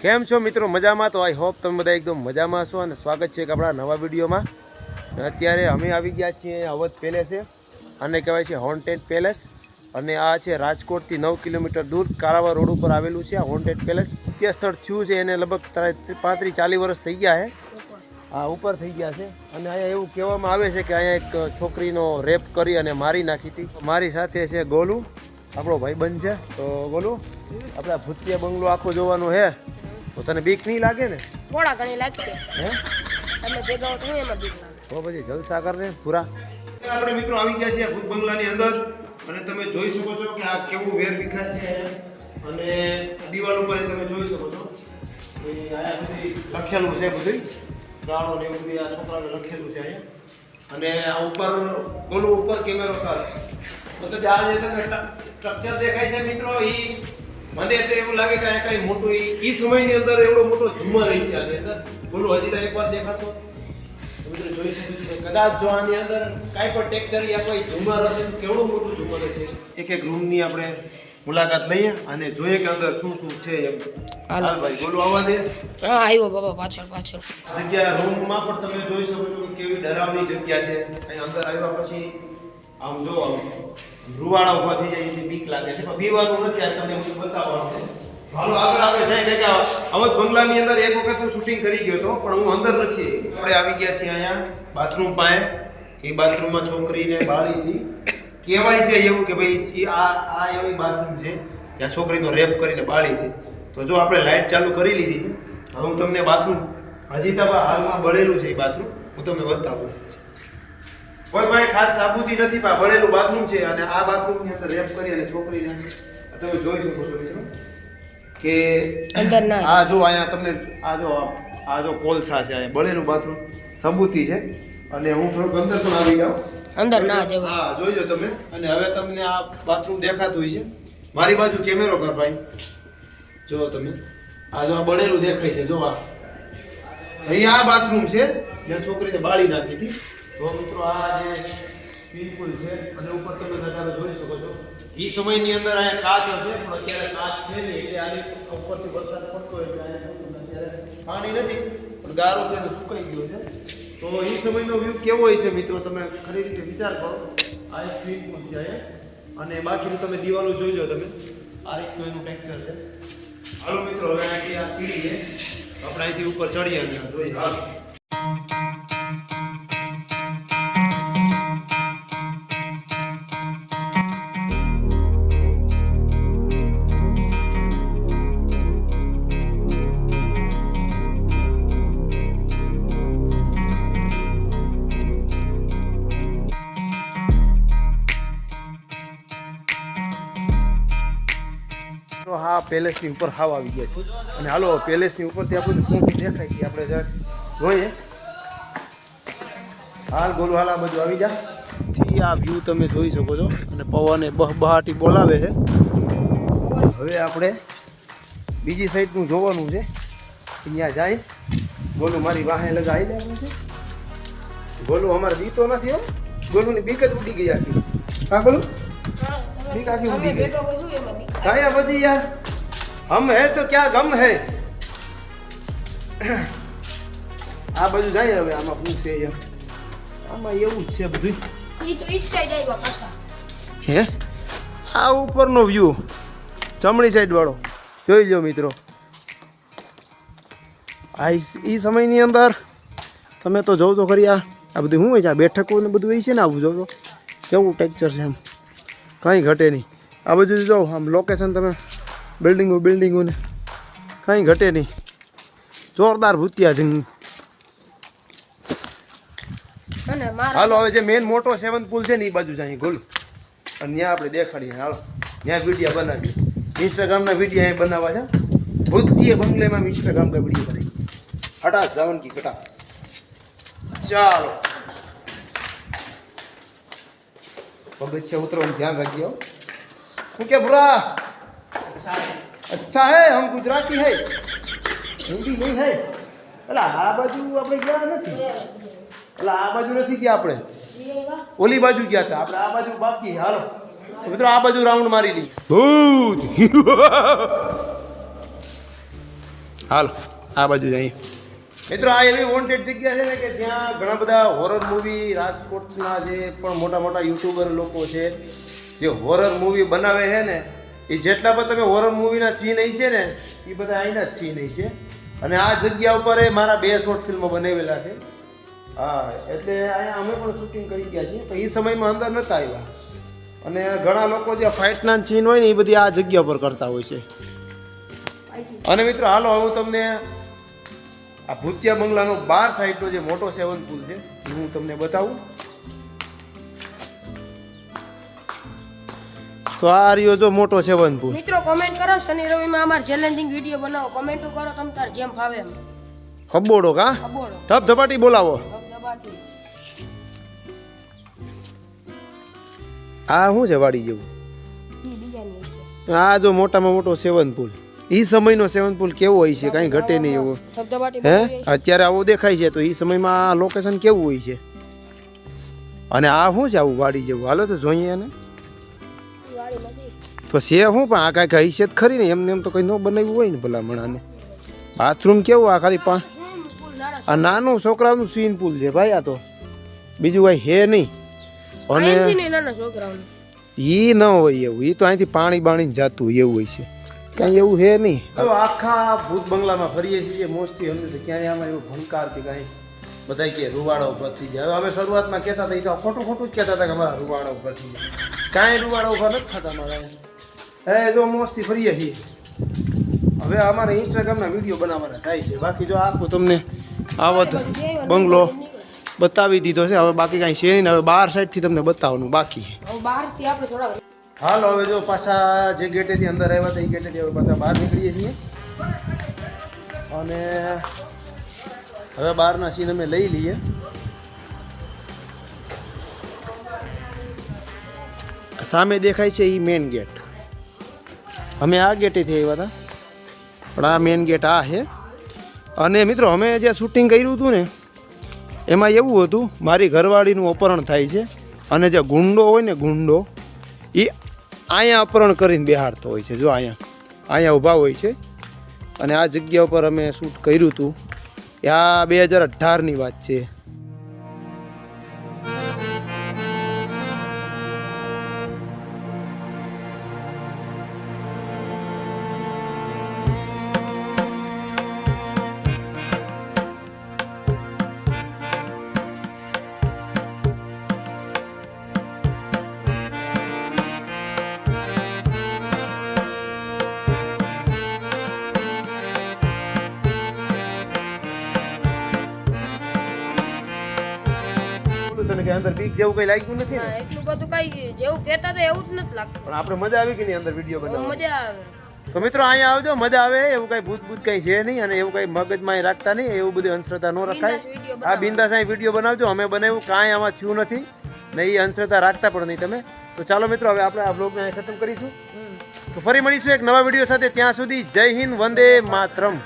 કેમ છો મિત્રો? મજામાં? તો આઈ હોપ તમે બધા એકદમ મજામાં છો અને સ્વાગત છે આપણા નવા વિડીયોમાં. અત્યારે અમે આવી ગયા છીએ અવધ પેલેસે અને કહેવાય છે હોન્ટેડ પેલેસ અને આ છે રાજકોટથી નવ કિલોમીટર દૂર કાળાવા રોડ ઉપર આવેલું છે આ હોન્ટેડ પેલેસ તે સ્થળ થયું છે, એને લગભગ પાંત્રીસ, ચાલીસ વર્ષ થઈ ગયા છે આ ઉપર થઈ ગયા છે. અને અહીંયા એવું કહેવામાં આવે છે કે અહીંયા એક છોકરીનો રેપ કરી અને મારી નાખી હતી. મારી સાથે છે ગોલુ, આપણો ભાઈબંધ છે. તો ગોલુ, આપણે ભૂતિયા બંગલો આખો જોવાનો છે તો તને બીક નહીં લાગે ને? થોડા ઘણી લાગશે. હે? તમે ભેગા તો હું એમાં બીક લાગે. તો પછી જલસા કરને પૂરા આપણે મિત્રો આવી ગયા છીએ ભૂત બંગલાની અંદર અને તમે જોઈ શકો છો કે આ કેવું વેર વિખાર છે. અને દિવાલ ઉપર તમે જોઈ શકો છો. આયા બધી લખેલું છે બધું ગાળો ને એવું બધું આ છોકરાને લખેલું છે અહીંયા. અને આ ઉપર ગોલું ઉપર કેમેરો કર. તો તો આ જે તમે સ્ટ્રક્ચર દેખાય છે મિત્રો એ મને અત્યારે એવું લાગે કે આ કઈ મોટું એ સમયની અંદર એવડો મોટો જુમર રહી છે આની અંદર. બોલું હજી તો એકવાર દેખાતો. મિત્રો જોઈ શકો છો કદાચ જો આની અંદર કાંઈ પણ ટેક્ચર યા કોઈ ઝુમર હશે તો કેવડું મોટું ઝુમર હશે? એક એક રૂમની આપણે મુલાકાત લઈએ અને જોઈએ કે અંદર શું શું છે એમ. હાલ. ભાઈ બોલું આવવા દે. હા આવ્યો બાબા પાછળ પાછળ. જગ્યા રૂમમાં પણ તમે જોઈ શકો છો કે કેવી ડરાવની જગ્યા છે. અહીં અંદર આવ્યા પછી આમ જો, આમ રૂવાડા ઊભા થઈ જાય એટલી બીક લાગે છે. પણ બીવાનું નથી, આ તમને હું બતાવવાનું હાલો, આગળ આપણે જઈ કે અવધ બંગલાની અંદર એક વખત હું શૂટિંગ કરી ગયો હતો, પણ હું અંદર નથી. આપણે આવી ગયા છીએ અહીંયા બાથરૂમ પાસે એ બાથરૂમમાં છોકરીને બાળીથી. કહેવાય છે એવું કે ભાઈ એ આ આ એવી બાથરૂમ છે, જ્યાં છોકરીનો રેપ કરીને બાળી હતી તો જો આપણે લાઇટ ચાલુ કરી લીધી. હું તમને બાથરૂમ હજી તો હાલમાં બળેલું છે એ બાથરૂમ હું તમને બતાવું. કોઈ ભાઈ ખાસ સાબુથી નથી પણ આ બાથરૂમ છે અને આ બાથરૂમની અંદર રેપ કરી અને છોકરીને તમે જોઈ શકો છો મિત્રો કે અંદર ના. આ જો અહીંયા તમને આ જો આ જો કોલસા છે અહીંયા બળેલું બાથરૂમ સબૂતી છે. અને હું થોડુંક અંદર પણ આવી જાઉં. અંદર ના જવાય. હા જોઈજો તમે. અને હવે તમને આ બાથરૂમ દેખાતું હોય છે. મારી બાજુ કેમેરો કર ભાઈ. જો તમે. આ જો આ બળેલું દેખાય છે જો આ. અહીં આ બાથરૂમ છે જ્યાં છોકરીને બાળી નાખી હતી. તો મિત્રો આ જે સ્વિમિંગ છે, અને ઉપર તમે જોઈ શકો છો. એ સમયની અંદર અહીંયા કાચ હશે, પણ અત્યારે કાચ છે નહીં, એટલે આની ઉપરથી વરસાદ પડતો એટલે અહીંયા અત્યારે પાણી નથી, પણ ગારો છે ને સુકાઈ ગયો છે. તો એ સમયનો વ્યૂ કેવો હોય છે મિત્રો, તમે ખરી રીતે વિચાર કરો. આ એક સ્વિમિંગ પુલ છે અહીંયા. અને બાકીનું તમે દિવાલો જોઈ લો તમે. આ રીતનું એનું ટેક્ચર છે. હાલો મિત્રો, હવે આ સીડી છે, આપણે અહીંથી ઉપર ચડીએ જોઈએ હાલો હા પેલેસની ઉપર હાવ આવી ગયા છે. અને હાલો પેલેસની ઉપરથી આપણને કોંકી દેખાય છે? આપણે જરાક જોઈએ. હાલ ગોલું હાલ આ બધું આવી જા. થી આ વ્યૂ તમે જોઈ શકો છો. અને પવને બહ બહાટી બોલાવે છે. હવે આપણે બીજી સાઈડનું જોવાનું છે. અહીંયા જાય. ગોલું મારી વાહે લગાવી લેવાનું છે. ગોલું અમારે બીતો નથી હો. ગોલુની બીક જ ઉડી ગઈ આખી. હા ગોલું? ગઈ કાયા પછી યાર? હમ હે તો ક્યાં ગમ હે? આ બધું જાય હવે આમાં શું છે યાર? આમાં એવું જ છે બધું હે? આ ઉપરનો વ્યૂ જમણી સાઈડ વાળો. જોઈ લો મિત્રો. આ એ સમયની અંદર તમે તો જોવો તો ખરી આ આ બધું શું હોય છે? આ બેઠકો ને બધું હોય છે ને આવું જોવો કેવું ટેક્ચર છે એમ? કાંઈ ઘટે નહીં. આ બાજુ જાઓ આમ લોકેશન તમે બિલ્ડિંગો બિલ્ડિંગોને કાંઈ ઘટે નહીં. જોરદાર ભૂતિયા જંગ હાલો હવે જે મેન મોટો સેવન પુલ છે ને એ બાજુ અહીં ગોલ અને ત્યાં આપણે દેખાડીએ હાલો. ત્યાં વિડીયા બનાવીએ. ઇન્સ્ટાગ્રામના વિડીયા અહીં બનાવવા છે. ભૂતિય બંગલેમાં ઇન્સ્ટાગ્રામ કા વીડિયો બનાવી હટાશ જાવન કી કટા. ચાલો. પગથિયા ઉતરવાનું ધ્યાન રાખજો શું કે बुरा अच्छा है हम गुजराती है हिंदी नहीं है અલા આ બાજુ આપણે ગયા નથી એટલે આ બાજુ નથી ગયા આપણે ઓલી બાજુ ગયા હતા આપણે આ બાજુ બાકી હાલો તો મિત્રો આ બાજુ રાઉન્ડ મારી લઈ ભૂત હાલો આ બાજુ જઈએ મિત્રો, આ એવી વોન્ટેડ જગ્યા છે ને કે જ્યાં ઘણા બધા હોરર મૂવી રાજકોટના જે પણ મોટા મોટા યુટ્યુબર લોકો છે, જે હોરર મૂવી બનાવે છે ને, એ જેટલા પણ તમે હોરર મૂવીના સીન અહીં છે ને, એ બધા અહીંના જ સીન અહીં છે. અને આ જગ્યા ઉપર મારા બે શોર્ટ ફિલ્મો બનાવેલા છે. હા, એટલે અહીંયા અમે પણ શૂટિંગ કરી ગયા છીએ, પણ એ સમયમાં અંદર નહોતા આવ્યા. અને ઘણા લોકો જે ફાઇટના સીન હોય ને, એ બધી આ જગ્યા પર કરતા હોય છે. અને મિત્રો, હાલો, હું તમને આ ભૂતિયા બંગલાનો બાર સાઈડનો જે મોટો સેવન પુલ છે એ હું તમને બતાવું. તો આ રહ્યો જો મોટો સેવન પુલ. મિત્રો કોમેન્ટ કરો શનિ રવિમાં અમાર ચેલેન્જિંગ વીડિયો બનાવો. કોમેન્ટો કરો તમ તાર જેમ ફાવે એમ. હબ્બોડો કા? અબોડો ધબ ધપાટી બોલાવો. આ શું છે વાડી જેવું? આ જો મોટામાં મોટો સેવન પુલ. એ સમયનો સેવન પુલ કેવો હોય છે? કાંઈ ઘટે નહીં એવો. હે? અત્યારે આવો દેખાય છે તો એ સમયમાં આ લોકેશન કેવું હોય છે? અને આ શું છે આવું વાડી જેવું? હાલો તો જોઈએ એને. નથી. તો છે શું પણ આ કાંઈક હૈસિયત ખરી ને એમને એમ તો કંઈ ન બનાવ્યું હોય ને ભલામણાને. બાથરૂમ કેવું આ ખાલી પા આ નાનું છોકરાનું સ્વિમિંગ પુલ છે ભાઈ આ તો. બીજું કાંઈ હે નહીં. અને. ઈ ન હોય એવું. એ તો અહીંથી પાણી બાણી જાતું હોય એવું હોય છે. કાંઈ એવું હે નહીં. તો આખા ભૂત બંગલામાં ફરીએ છીએ મોજથી અમને તો ક્યાંય આમાં એવું ભંકાર કે કાંઈ બધા કે રૂવાડા ઊભા થઈ જાય હવે અમે શરૂઆતમાં કહેતા હતા એ તો ખોટું ખોટું જ કહેતા હતા કે અમારા રૂવાડા ઊભા થઈ જાય કાંઈ રૂવાડા ઊભા નથી થતા મારા હે જો મોસ્તી ફરીએ છીએ. હવે અમારે ઇન્સ્ટાગ્રામના વીડિયો બનાવવાના થાય છે. બાકી જો આખું તમને આવત બંગલો બતાવી દીધો છે. હવે બાકી કાંઈ છે નહીં હવે બાર સાઈડથી તમને બતાવવાનું બાકી બહારથી આપણે થોડા હાલ, હવે જો પાછા જે ગેટેથી અંદર આવ્યા હતા, એ ગેટેથી હવે પાછા બહાર નીકળીએ છીએ. અને હવે બહારના સીન અમે લઈ લઈએ. સામે દેખાય છે એ મેઇન ગેટ. અમે આ ગેટેથી આવ્યા હતા, પણ આ મેઇન ગેટ આ છે. અને મિત્રો, અમે જે શૂટિંગ કર્યું હતું ને, એમાં એવું હતું, મારી ઘરવાળીનું અપહરણ થાય છે, અને જે ગુંડો હોય ને ગુંડો એ અહીંયા અપહરણ કરીને બેહાડતો હોય છે. જો અહીંયા અહીંયા ઊભા હોય છે. અને આ જગ્યા ઉપર અમે શૂટ કર્યું હતું. આ બે હજાર અઢારની વાત છે. કે અંદર બીક જેવું કંઈ લાગ્યું નથી ને? એટલું બધું કઈ જેવું કહેતા તો એવું જ નથી લાગતું. પણ આપણે મજા આવી કે નહીં અંદર વીડિયો બનાવવા મજા આવે. તો મિત્રો અહીંયા આવજો મજા આવે એવું કઈ ભૂત ભૂત કઈ છે નહીં અને એવું કઈ મગજમાં રાખતા નહીં એવું બધું અંશ્રદ્ધા ન રખાય. આ બિંદાસ અહીં વીડિયો બનાવજો અમે બનાવ્યું કાંઈ આમાં થયું નથી ને એ અંશ્રદ્ધા રાખતા પણ નહીં તમે. તો ચાલો મિત્રો હવે આપણે આ બ્લોગને અહીં ખતમ કરીશું. તો ફરી મળીશું એક નવા વીડિયો સાથે. ત્યાં સુધી જય હિન્દ વંદે માતરમ.